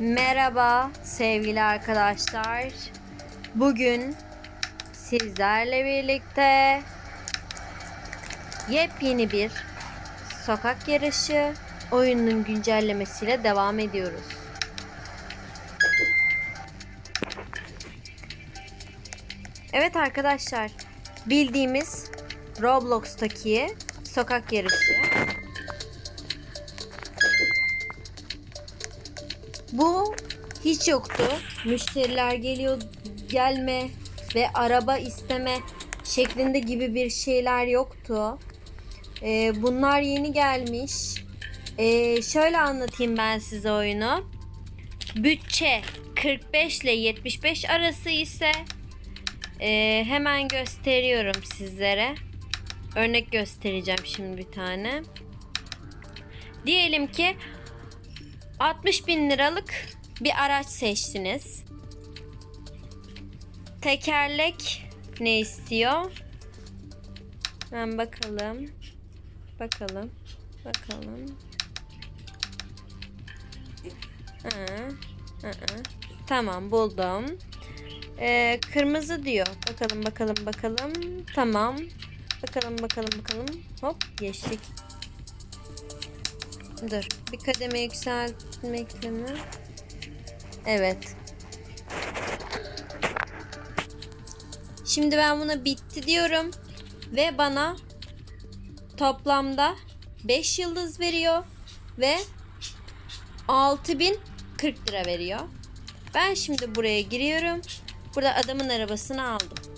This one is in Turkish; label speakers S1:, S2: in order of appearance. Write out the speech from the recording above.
S1: Merhaba sevgili arkadaşlar. Bugün sizlerle birlikte yepyeni bir sokak yarışı oyunun güncellemesiyle devam ediyoruz. Evet arkadaşlar, bildiğimiz Roblox'taki sokak yarışı. Bu hiç yoktu. Müşteriler geliyor gelme ve araba isteme şeklinde gibi bir şeyler yoktu. Ee, bunlar yeni gelmiş. Ee, şöyle anlatayım ben size oyunu. Bütçe 45 ile 75 arası ise ee, hemen gösteriyorum sizlere. Örnek göstereceğim şimdi bir tane. Diyelim ki 60 bin liralık bir araç seçtiniz. Tekerlek ne istiyor? Hemen bakalım. Bakalım. Bakalım. Hı, hı. Tamam buldum. Ee, kırmızı diyor. Bakalım bakalım bakalım. Tamam. Bakalım bakalım bakalım. Hop geçtik. Dur. Bir kademe yükseltmekle mi? Evet. Şimdi ben buna bitti diyorum. Ve bana toplamda 5 yıldız veriyor. Ve 6040 lira veriyor. Ben şimdi buraya giriyorum. Burada adamın arabasını aldım.